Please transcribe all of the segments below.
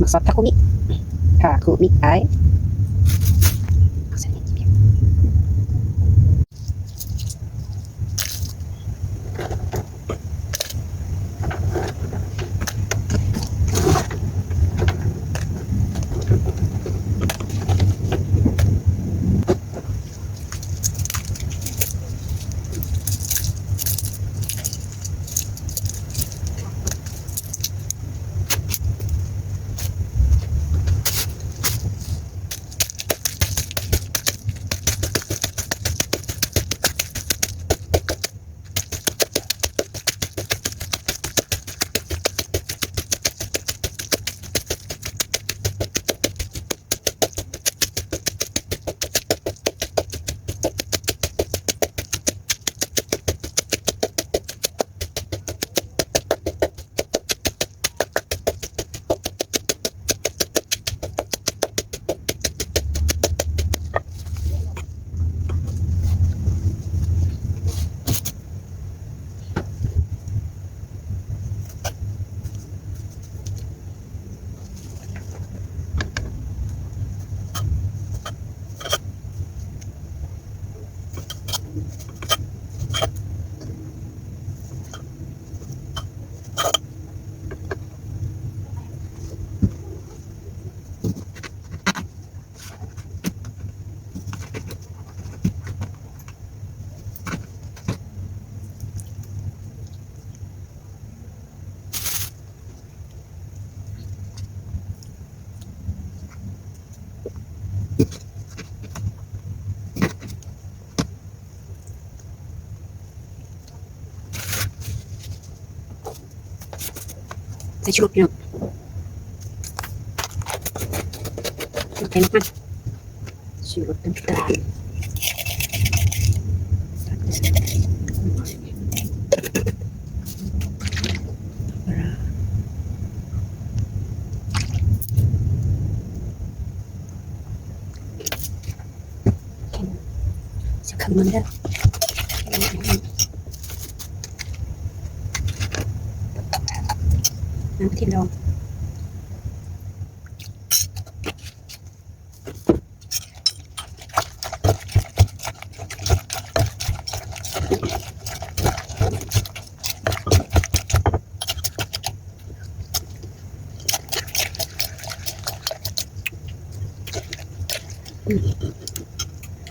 มักซอ ใส่ชุดพี่น้องใส่น้ำมันชูรสน้ำตาลจะคำนวณได้ น้ำที่ลอง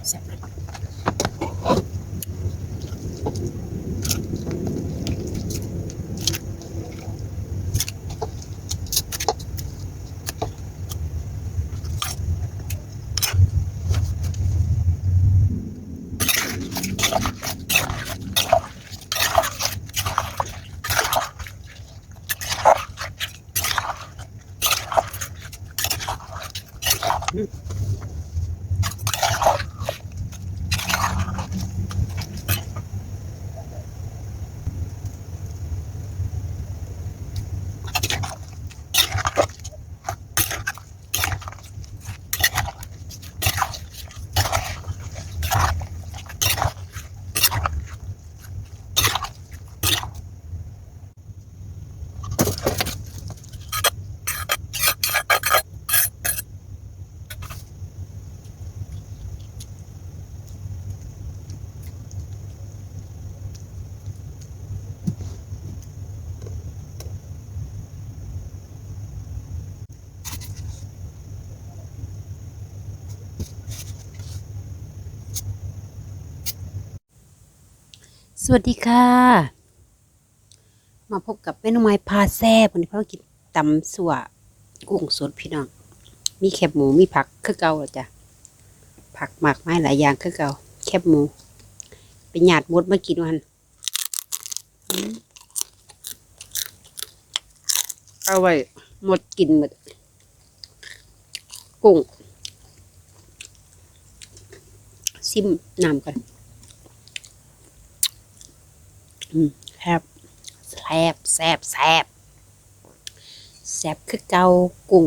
แซ่บ วัสดีค่ะ มาพบกับเมนูไม้พาแซ่บวันนี้พ่อกินตำสัวกุ้งสดพี่น้อง มีแคบหมูมีผักคือเก่าหรอจ้ะผักหมากไม้หลายอย่างคือเก่า แคบหมู เป็นหยาดมดมากินวันเอาไว้หมดกินหมดกุ้งซิมน้ำกัน แซบแซบแซบแซบแซบคือเกากุ้ง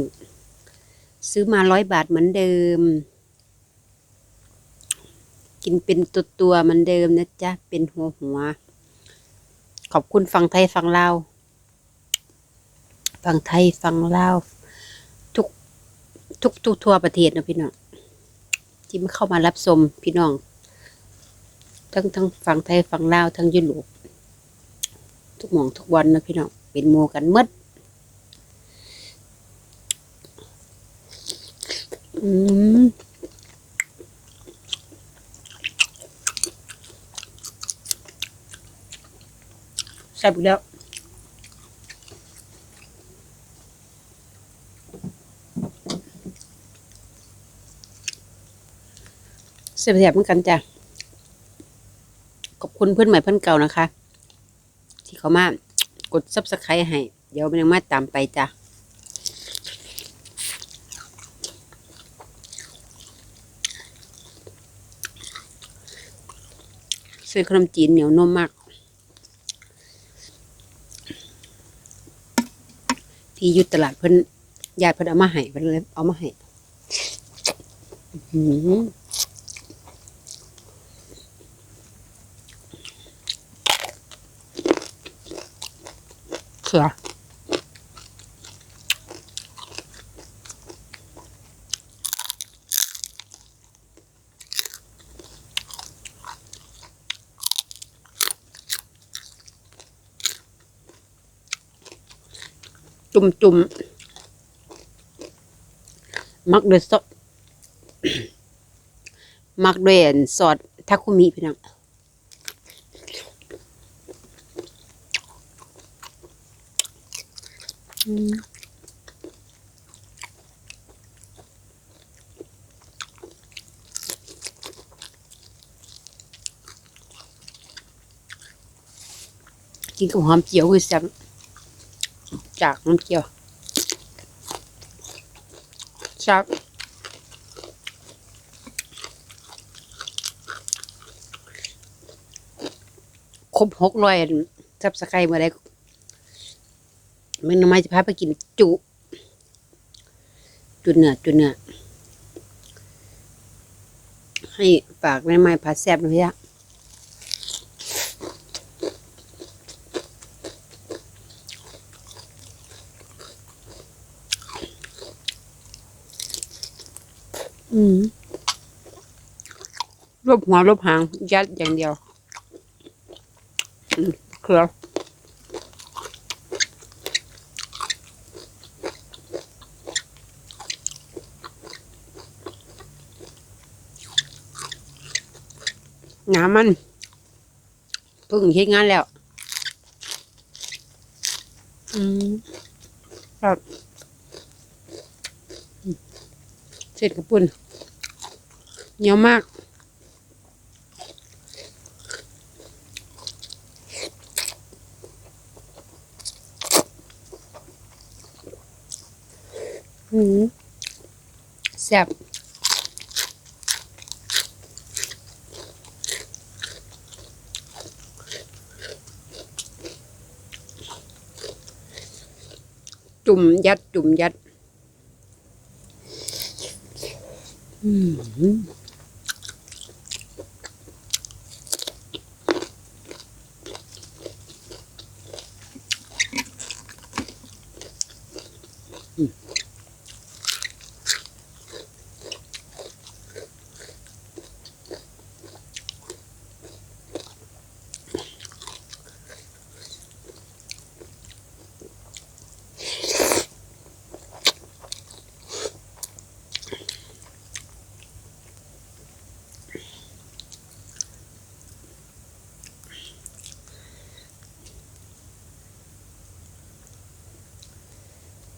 ซื้อมาร้อยบาทเหมือนเดิม กินเป็นตัวตัวๆเหมือนเดิมนะจ๊ะ เป็นหัวหัวๆขอบคุณฟังไทยฟังลาวฟังไทยฟังลาวทุกทุกทั่วประเทศนะพี่น้องที่มาเข้ามารับชมพี่น้อง ทั้งทั้งฝั่งไทยฝั่งลาวทั้งยุโรป ทุกหม่องทุกวันนะพี่น้องเป็นโมกันมดอืมแซ่บแล้วเสียบๆเหมือนกันจ้ะ ขอบคุณเพื่อนใหม่เพื่อนเก่านะคะ เขามากดซับสไครต์ให้ เดี๋ยวมันยังมาตามไปจ้ะซื้อขนมจีนเหนียวนุ่มมากพี่ยุดตลาดเพิ่นยายเพิ่นเอามาให้เพิ่นเลยเอามาให้อือ จุ่มจุ่มมักด้วยซอสมักด้วยซอสทาคุมิพี่น้องอืมกินกับหอมเจียวคือแซ่บ จากน้ำเจียวชับครบหกร้อยซับสไคร์มื่อไรมันไม่จะพาไปกินจุ จุเนื้อจุเนื้อให้ฝากแม่ไม้พัดแซ่บนะพี่อะ อืมรบหัวรบหาง ยัดอย่างเดียว อืมเครืองามันเพิ่งเฮ็ดงานแล้ว อืมครับอืม เสร็จกระปุ่นเหนียวมาก อืมแซ่บจุ่มยัดจุ่มยัด อื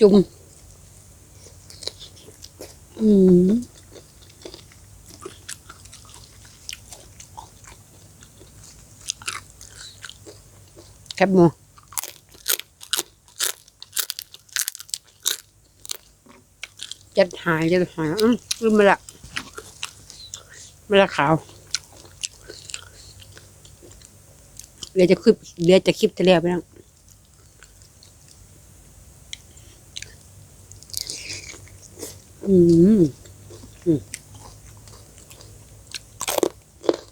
จุ่มอืมแคบหมูจัดหายจัดหายอืมลืมไปละไม่ละขาวเดี๋ยวจะคลิปเดี๋ยวจะคลิปทะเลไปแล้ว อืมอืม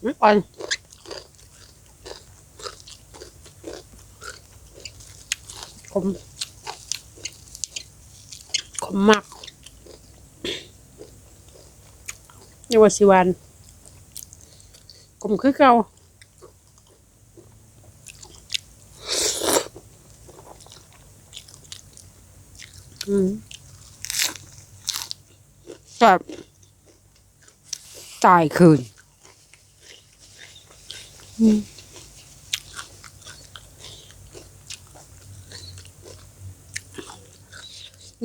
ไม่อ่อนขมขมมากนี่ว่าสิวันกลมคือเก่าอืม แบบตายคืน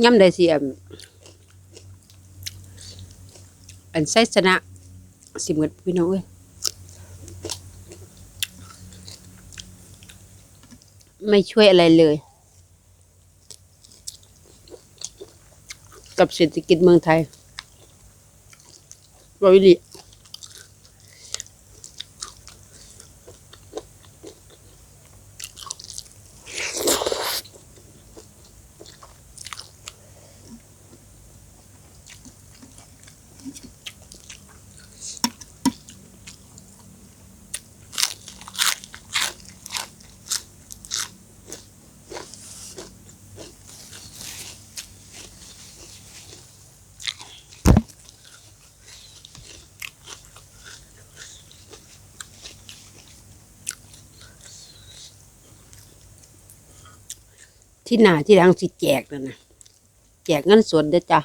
ย่ำได้สิอันอันส้ชนะ สิเหมือนพี่น้องเอ้ยไม่ช่วยอะไรเลย กับเศรษฐกิจเมืองไทย บริลิ ที่หนาที่ดังสิแจกนั่นนะแจกเงินสดเด้อจ้ะ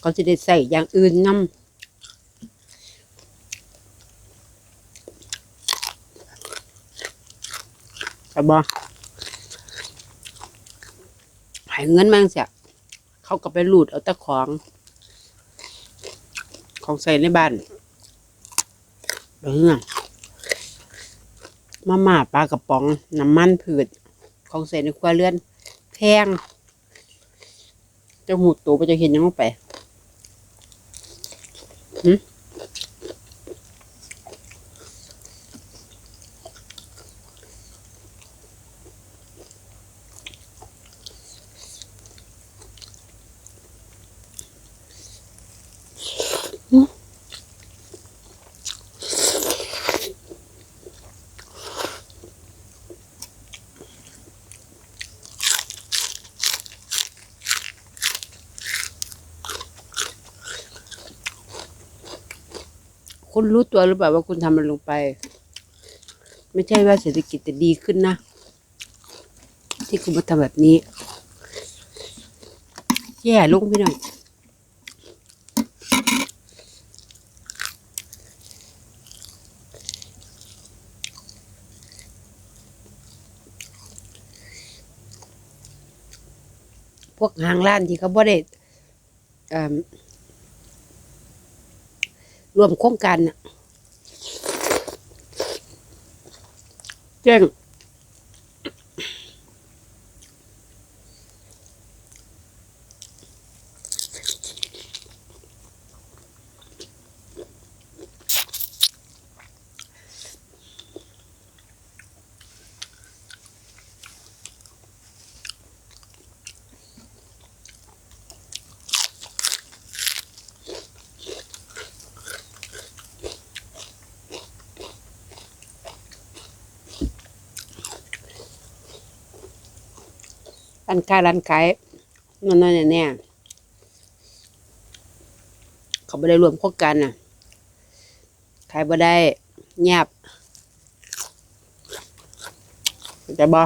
เขาจะได้ใส่อย่างอื่นน้ำแต่บอหายเงินมั่งเสียเขาก็ไปหลุดเอาตะของ ของใส่ในบ้านเรื่อง มาม่าปลากระป๋องน้ำมันผืดของเส่ในครัวเรือนแพงจะหูตัวไปจะเห็นยังไงไปหืมณ รู้ตัวหรือเปล่าว่าคุณทำมันลงไป ไม่ใช่ว่าเศรษฐกิจจะดีขึ้นนะ ที่คุณมาทำแบบนี้ แย่ลงพี่หน่อยพวกห้างร้านที่เขาบ่ได้เอิ่ม รวมโครงการน่ะแจ้ง ร้านค้าร้านขายนั่นนั่นเนี่ยเนี่ยเขาไม่ได้รวมโครงการน่ะขายบ่ได้เงียบเข้าใจบ่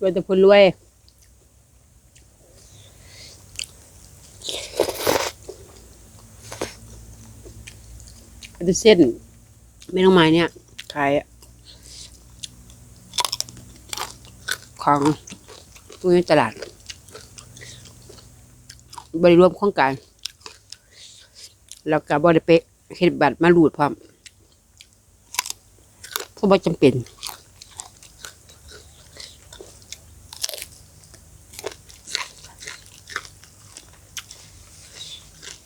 รวยแต่คนรวย อันนี้เส้นไม่ต้องไม้เนี่ยขายของตู้ในตลาด บริรวมโครงการแล้วก็บริเปะเฮ็ดบัตรมาหลูดพร้อมเพราะว่าจำเป็น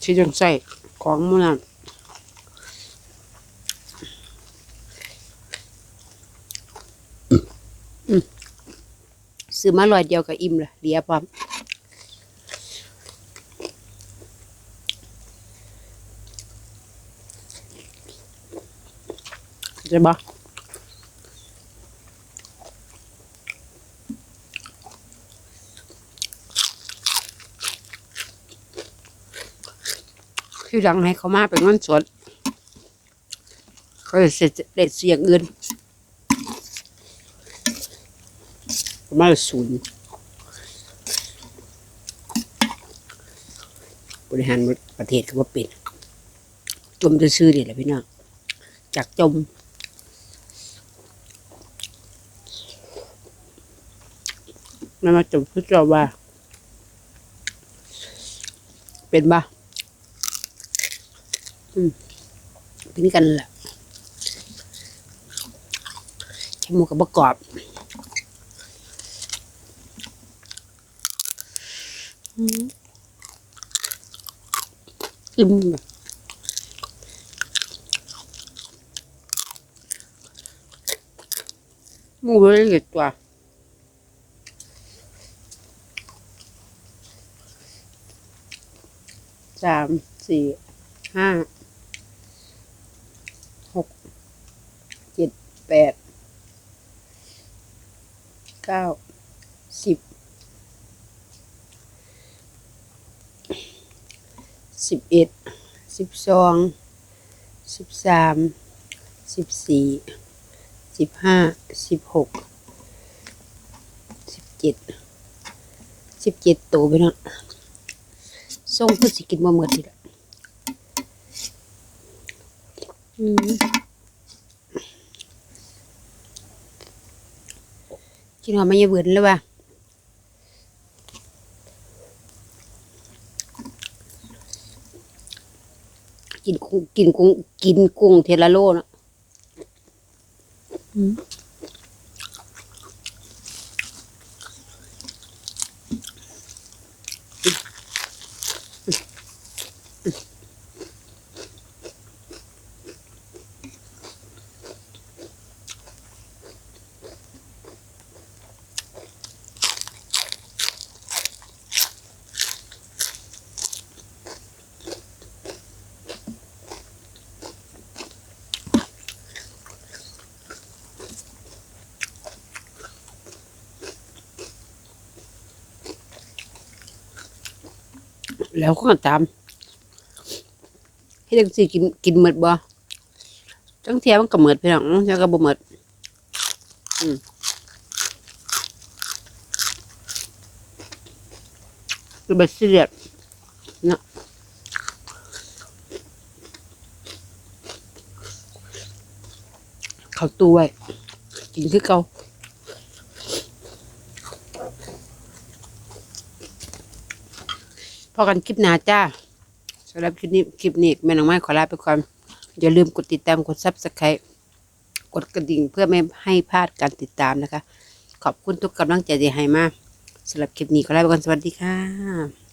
ที่ต้องใส่ของหมูนัน ซื้อมาลอยเดียวกับอิ่มเลยเดียพร้อมจะบอะคือหลังให้เขามาเป็นเงินสดเขาจะเสร็จเด็ดเสียงเงิน ประมาณศูนย์บริหารประเทศก็ว่าเป็นจมจะซื้อๆนี่แหละพี่น้องจากจมมันมาจมพุทธว่า เป็นบ้าอืมเป็นกันแหละแค่หมูกับประกอบอืม อิ่มมูไม่ได้เล็กตัวสามสี่ห้าหกเจ็ดแปดเก้าสิบ สิบเอ็ดสิบสองสิบสามสิบสี่สิบห้าสิบหกสิบเจ็ดสิบเจ็ดตัวไปเนาะส่งเพื่อสิกินบ่หมดนี่และอืมกินหอมไม่ยาเบื่อเลยว่ะ กินกุ้งกินกุ้งกินกุ้งเทละโลเนะ แล้วก็ตามให้จังสิกินกินหมดบ่จังเทียมันก็หมดพี่น้องจังก็บ่หมดอืมคือบัซีเรียสเนาะเขาตู้ไว้กินคือเก่า พอกันคลิปหน้าจ้าสำหรับคลิปนี้คลิปนี้แม่น้องไม้ขอลาไปก่อนอย่าลืมกดติดตามกดซับสไครต์กดกระดิ่งเพื่อไม่ให้พลาดการติดตามนะคะ ขอบคุณทุกกำลังใจที่ให้มาสำหรับคลิปนี้ขอลาไปก่อนสวัสดีค่ะ